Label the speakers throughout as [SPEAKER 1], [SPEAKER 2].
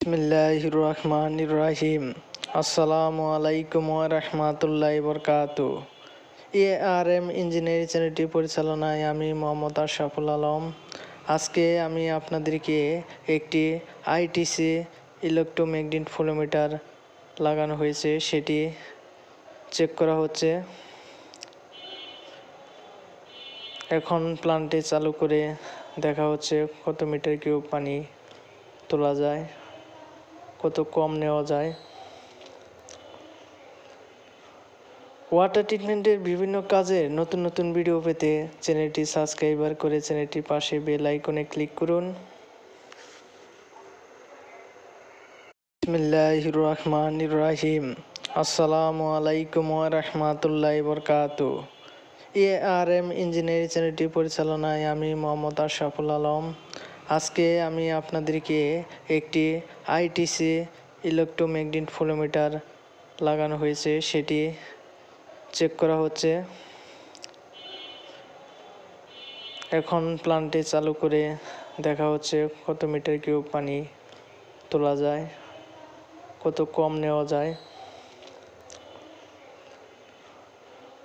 [SPEAKER 1] বিসমিল্লাহ রহমান রাহিম আসসালামু আলাইকুম রহমাতুল্লাহ বরকাত এ আর এম ইঞ্জিনিয়ারিং চ্যানেলটি পরিচালনায় আমি মোহাম্মদ আশরাফুল আলম। আজকে আমি আপনাদেরকে একটি আইটিসি ইলেকট্রোম্যাগনেট ফ্লোমিটার লাগানো হয়েছে, সেটি চেক করা হচ্ছে। এখন প্লান্টে চালু করে দেখা হচ্ছে কত মিটার কিউব পানি তোলা যায়। কত কম নেওয়া যায়। ওয়াটার ট্রিটমেন্টের বিভিন্ন কাজের নতুন নতুন ভিডিও পেতে চ্যানেলটি সাবস্ক্রাইবার করে চ্যানেলটির পাশে বেল আইকনে ক্লিক করুন। বিসমিল্লাহ রহমান রাহিম আসসালামু আলাইকুম রহমাতুল্লাহ বরকাত এ আর এম ইঞ্জিনিয়ারিং চ্যানেলটি পরিচালনায় আমি মোহাম্মদ আশরাফুল আলম। আজকে আমি আপনাদেরকে একটি আইটিসি ইলেকট্রোম্যাগনেট ফ্লোমিটার লাগানো হয়েছে, সেটি চেক করা হচ্ছে। এখন প্লান্টে চালু করে দেখা হচ্ছে কত মিটার কিউব পানি তোলা যায়, কত কম নেওয়া যায়।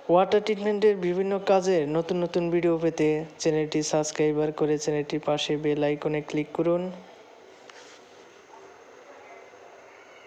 [SPEAKER 1] ওয়াটার ট্রিটমেন্টের বিভিন্ন কাজের নতুন নতুন ভিডিও পেতে চ্যানেলটি সাবস্ক্রাইবার করে চ্যানেলটির পাশে বেল আইকনে ক্লিক করুন।